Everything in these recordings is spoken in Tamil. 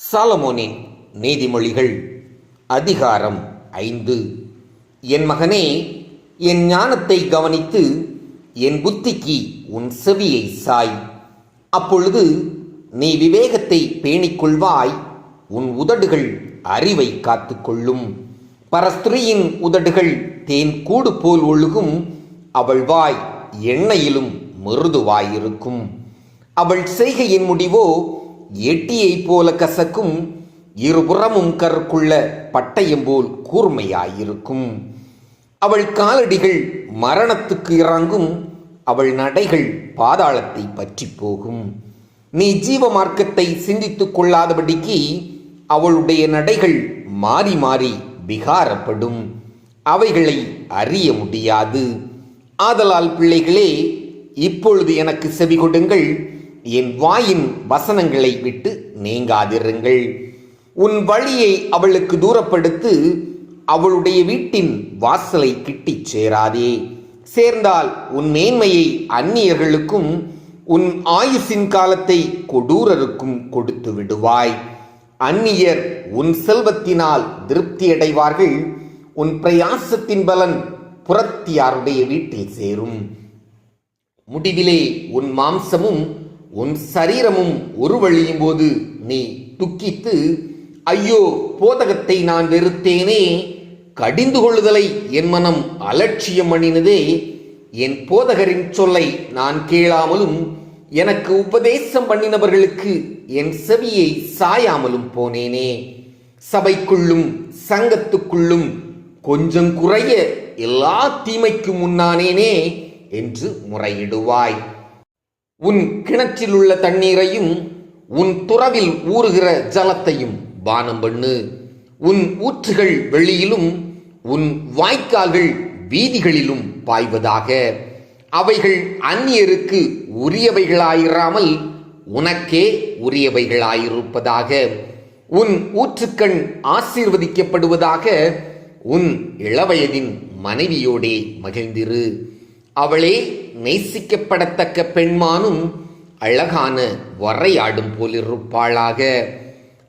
சாலமோனின் நீதிமொழிகள் அதிகாரம் ஐந்து. என் மகனே என் ஞானத்தை கவனித்து என் புத்திக்கு உன் செவியை சாய். அப்பொழுது நீ விவேகத்தை பேணிக்கொள்வாய் உன் உதடுகள் அறிவை காத்துக்கொள்ளும். பரஸ்திரியின் உதடுகள் தேன் கூடு போல் ஒழுகும் அவள் வாய் எண்ணெயிலும் மிருதுவாயிருக்கும். அவள் செய்கையின் முடிவோ எட்டியைப் போல கசக்கும் இருபுறமும் கருக்குள்ள பட்டயம் போல் கூர்மையாயிருக்கும். அவள் காலடிகள் மரணத்துக்கு இறங்கும் அவள் நடைகள் பாதாளத்தை பற்றி போகும். நீ ஜீவ மார்க்கத்தை சிந்தித்துக் கொள்ளாதபடிக்கு அவளுடைய நடைகள் மாறி மாறி விகாரப்படும். அவைகளை அறிய முடியாது. ஆதலால் பிள்ளைகளே இப்பொழுது எனக்கு செவி கொடுங்கள் என் வாயின் வசனங்களை விட்டு நீங்காதிருங்கள். உன் வழியை அவளுக்கு தூரப்படுத்து அவளுடைய வீட்டின் வாசலை கிட்டிச் சேராதே. சேர்ந்தால் உன் மேன்மையை அந்நியர்களுக்கும் உன் ஆயுசின் காலத்தை கொடூரருக்கும் கொடுத்து விடுவாய். அந்நியர் உன் செல்வத்தினால் திருப்தியடைவார்கள் உன் பிரயாசத்தின் பலன் புறத்தியாருடைய வீட்டில் சேரும். முடிவிலே உன் மாம்சமும் உன் சரீரமும் ஒரு வழியும் போது நீ துக்கித்து ஐயோ போதகத்தை நான் வெறுத்தேனே கடிந்து கொள்ளுதலை என் மனம் அலட்சியம் பண்ணினதே என் போதகரின் சொல்லை நான் கேளாமலும் எனக்கு உபதேசம் பண்ணினவர்களுக்கு என் செவியை சாயாமலும் போனேனே. சபைக்குள்ளும் சங்கத்துக்குள்ளும் கொஞ்சம் குறைய எல்லா தீமைக்கும் முன்னானேனே என்று முறையிடுவாய். உன் கிணற்றில் உள்ள தண்ணீரையும் உன் துறவில் ஊறுகிற ஜலத்தையும் பானம் பண்ணு. உன் ஊற்றுகள் வெளியிலும் உன் வாய்க்கால்கள் வீதிகளிலும் பாய்வதாக. அவைகள் அந்நியருக்கு உரியவைகளாயிராமல் உனக்கே உரியவைகளாயிருப்பதாக. உன் ஊற்றுக்கண் ஆசீர்வதிக்கப்படுவதாக உன் இளவயதின் மனைவியோடே மகிழ்ந்திரு. அவளே நேசிக்கப்படத்தக்க பெண்மானும் அழகான வரையாடும் போலிருப்பாளாக.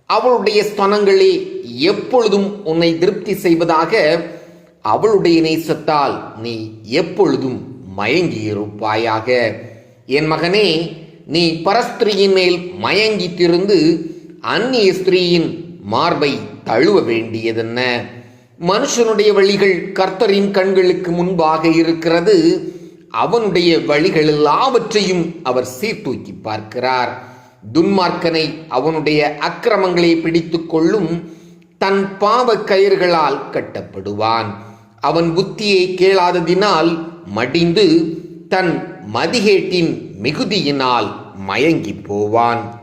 அவளுடைய ஸ்தனங்களே எப்பொழுதும் உன்னை திருப்தி செய்வதாக அவளுடைய நேசத்தால் நீ எப்பொழுதும் மயங்கி இருப்பாயாக என் மகனே நீ பரஸ்திரியின் மேல் மயங்கி திருந்து அந்நிய ஸ்திரீயின் மார்பை தழுவ வேண்டியதென்ன? மனுஷனுடைய வழிகள் கர்த்தரின் கண்களுக்கு முன்பாக இருக்கிறது. அவனுடைய வழிகள் எல்லாவற்றையும் அவர் சீர்தூக்கி பார்க்கிறார். துன்மார்க்கனை அவனுடைய அக்கிரமங்களை பிடித்துக் கொள்ளும் தன் பாவ கயிர்களால் கட்டப்படுவான். அவன் புத்தியை கேளாததினால் மடிந்து தன் மதிகேட்டின் மிகுதியினால் மயங்கி போவான்.